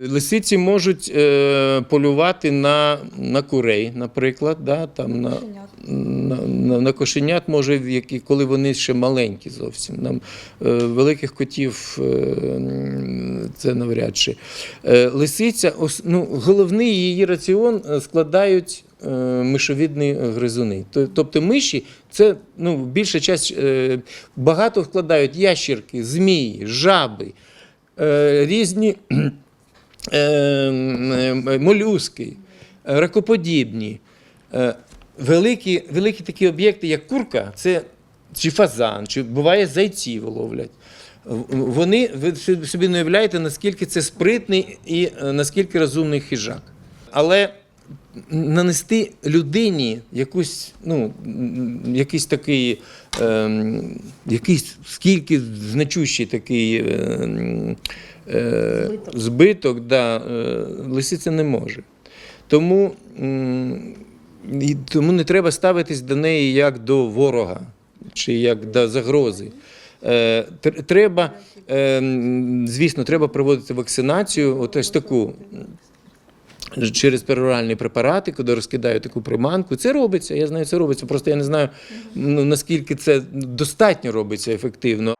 Лисиці можуть е, полювати на, на курей, наприклад, да, там, на, на, на, на кошенят, може, які, коли вони ще маленькі зовсім. Нам, е, великих котів е, це навряд чи. Е, лисиця, ос- ну, головний її раціон е, складають е, мишовідні гризуни. Тобто миші це ну, більша часть, е, багато вкладають ящірки, змії, жаби, е, різні молюски, е, ракоподібні. Е, Великі, великі такі об'єкти, як курка, це чи фазан, чи буває зайців ловлять. Вони, ви собі не уявляєте, наскільки це спритний і е, наскільки розумний хижак. Але нанести людині якусь, ну, якийсь такий, ем, якийсь скільки значущий такий ем, е, Збиток. збиток, да, е, лисиця не може. Тому, тому не треба ставитись до неї як до ворога чи як до загрози. Е, Треба, е, звісно, треба проводити вакцинацію, от ось таку через пероральні препарати, коли розкидають таку приманку. Це робиться, я знаю, це робиться. Просто я не знаю, ну, наскільки це достатньо робиться ефективно.